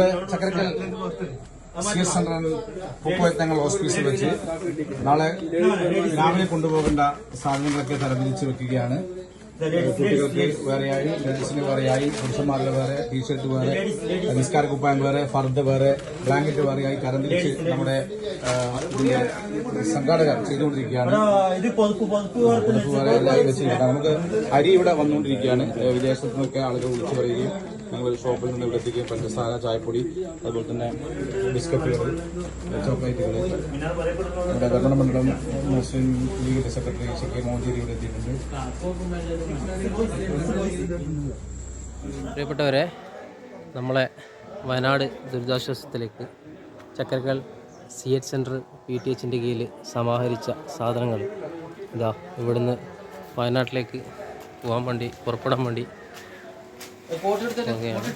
നമ്മുടെ Chakkarakkal C S centre Pookoyathangal ഹോസ്പിറ്റലിൽ വെച്ച് നാളെ രാവിലെ കൊണ്ടുപോകേണ്ട സാധനങ്ങളൊക്കെ തരംതിരിച്ച് വെക്കുകയാണ്. കുട്ടികൾക്ക് വേറെയായി ലേഡീസിന് വേറെയായി പുരുഷന്മാരുടെ വേറെ ടീഷർട്ട് വേറെ നിസ്കാര കുപ്പായം വേറെ ഫർദ് വേറെ ബ്ലാങ്കറ്റ് വാരിയായി കരം തിരിച്ച് നമ്മുടെ സംഘാടകർ ചെയ്തുകൊണ്ടിരിക്കുകയാണ്. പൊതുപ്പ് നമുക്ക് അരി ഇവിടെ വന്നുകൊണ്ടിരിക്കുകയാണ്. വിദേശത്തു നിന്നൊക്കെ ആളുകൾ വിളിച്ചു പറയുകയും ഞങ്ങൾ ഷോപ്പിൽ നിന്ന് ഇവിടെ എത്തിക്കുകയും പഞ്ചസാര ചായപ്പൊടി അതുപോലെ തന്നെ ബിസ്ക്കറ്റുകൾ ചോക്ലേറ്റുകൾ. നമ്മുടെ ധർമ്മമണ്ഡലം മുസ്ലിം ലീഗിന്റെ സെക്രട്ടറി സി കെ മോഹൻജേരി ഇവിടെ എത്തിയിട്ടുണ്ട്. പ്രിയപ്പെട്ടവരെ നമ്മളെ Wayanad ദുരിതാശ്വാസത്തിലേക്ക് Chakkarakkal C H centre P T എച്ചിന്റെ കീഴിൽ സമാഹരിച്ച സാധനങ്ങൾ. ഇതാ ഇവിടുന്ന് വയനാട്ടിലേക്ക് പോകാൻ വേണ്ടി പുറപ്പെടാൻ വേണ്ടി പോവുകയാണ്.